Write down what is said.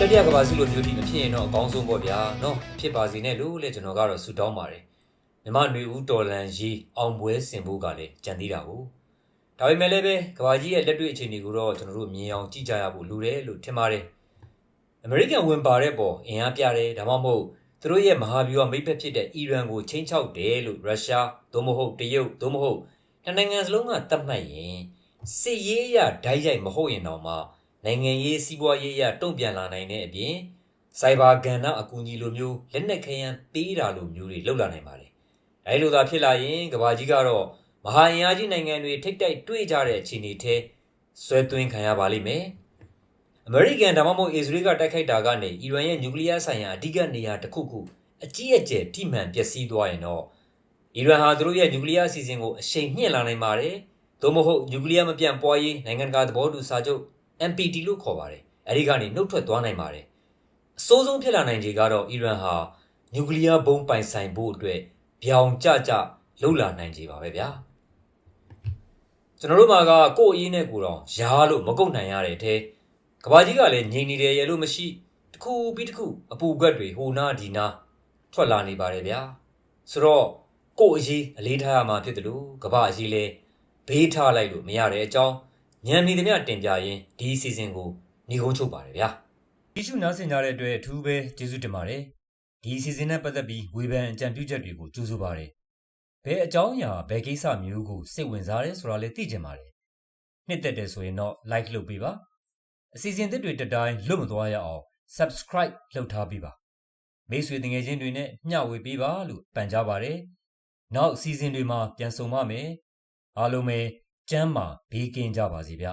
တတိယကမ္ဘာစုလိုမျိုးဒီမဖြစ်ရင်တော့အကောင်းဆုံးပေါ့ဗျာနော်ဖြစ်ပါစေနဲ့လို့လေကျွန်တော်ကတော့ဆုတောင်းပါတယ်မြမຫນွေဦးတော်လန်ရေးအောင်ပွဲဆင်ဖို့ကလည်းကြံသေးတာကိုဒါပေမဲ့လည်းပဲကမ္ဘာကြီးရဲ့လက်တွေ့အခြေအနေကိုတော့ကျွန်တော်တို့မြင်အောင်ကြည့်ကြရဖို့လိုတယ်လို့ထင်ပါတယ်အမေရိကန်ဝင်ပါတဲ့ပေါ်အင်အားပြတယ်ဒါမှမဟုတ်သူတို့ရဲ့မဟာဗျူဟာမိတ်ဖက်ဖြစ်တဲ့အီရန်ကိုချိန်ချောက်တယ်လို့ရုရှားသို့မဟုတ်တရုတ်သို့မဟုတ်နှစ်နိုင်ငံစလုံးကသတ်မှတ်ရင်စစ်ရေးအရဓာတ်ရိုက်မဟုတ်ရင်တော့မှ နိုင်ငံရေးစီးပွားရေးအရတုံ့ပြန်လာနိုင်တဲ့အပြင်စိုက်ဘာကဏ္ဍအကူအညီလိုမျိုးလက်နက်ခဲယမ်းပေးတာလိုမျိုးတွေလုပ်လာနိုင်ပါတယ်။အဲဒီလိုသာဖြစ်လာရင်ကမ္ဘာကြီးကတော့မဟာအင်အားကြီးနိုင်ငံတွေထိတ်တိုက်တွေ့ကြတဲ့အခြေအနေထဲဆွဲသွင်းခံရပါလိမ့်မယ်။အမေရိကန်ဒါမှမဟုတ်အစ္စရေးကတိုက်ခိုက်တာကနေအီရန်ရဲ့နျူကလ িয়ার ဆိုင်ရာအဓိကနေရာတစ်ခုခုအကြီးအကျယ်ထိမှန်ပျက်စီးသွားရင်တော့အီရန်ဟာသူတို့ရဲ့နျူကလ িয়ার အစီအစဉ်ကိုအရှိန်မြင့်လာနိုင်ပါတယ်။သို့မဟုတ်နျူကလ িয়ার မပြန့်ပွားရေးနိုင်ငံတကာသဘောတူစာချုပ် MPT လို့ခေါ်ပါတယ်။အဲဒီကနေနှုတ်ထွက်သွားနိုင်ပါတယ်။အစိုးဆုံးဖြစ်လာနိုင်ခြေကတော့အီရန်ဟာနျူကလ িয়ার ဘုံးပိုင်ဆိုင်ဖို့အတွက်ဗျောင်ကြကြလှုပ်လာနိုင်ခြေပါပဲဗျာ။ကျွန်တော်တို့မှာကကိုယ့်အရေးနဲ့ကိုယ်တော်ရားလို့မကုန်နိုင်ရတဲ့အထဲကဘာကြီးကလည်းငြိမ်နေတယ်ရဲ့လို့မရှိတစ်ခုပြီးတစ်ခုအပူကတ်တွေဟိုနာဒီနာထွက်လာနေပါတယ်ဗျာ။ဆိုတော့ကိုယ့်အရေးအလေးထားရမှာဖြစ်တယ်လို့ကဘာအရေးလဲဘေးထားလိုက်လို့မရတဲ့အကြောင်း ညံနေသမျှတင်ပြရင်းဒီအစီအစဉ်ကိုညီကုန်းချုပ်ပါတယ်ဗျာဒီရှုနားဆင်ကြတဲ့အတွက်အထူးပဲကျေးဇူးတင်ပါတယ်ဒီအစီအစဉ်နဲ့ပတ်သက်ပြီးဝေဖန်အကြံပြုချက်တွေကိုကြိုဆိုပါတယ်ဘယ်အကြောင်းအရာဘယ်ကိစ္စမျိုးကိုစိတ်ဝင်စားရဲဆိုတာလည်းသိချင်ပါတယ်နှစ်သက်တယ်ဆိုရင်တော့ like လုပ်ပေးပါအစီအစဉ်သစ်တွေတက်တိုင်းလွတ်မသွားရအောင် subscribe လုပ်ထားပေးပါမိတ်ဆွေတငယ်ချင်းတွေနဲ့မျှဝေပေးပါလို့ပန်ကြားပါတယ်နောက်အစီအစဉ်တွေမှာပြန်ဆုံပါမယ်အားလုံးပဲ ကျမ်းမာဘေးကင်းကြပါစေဗျ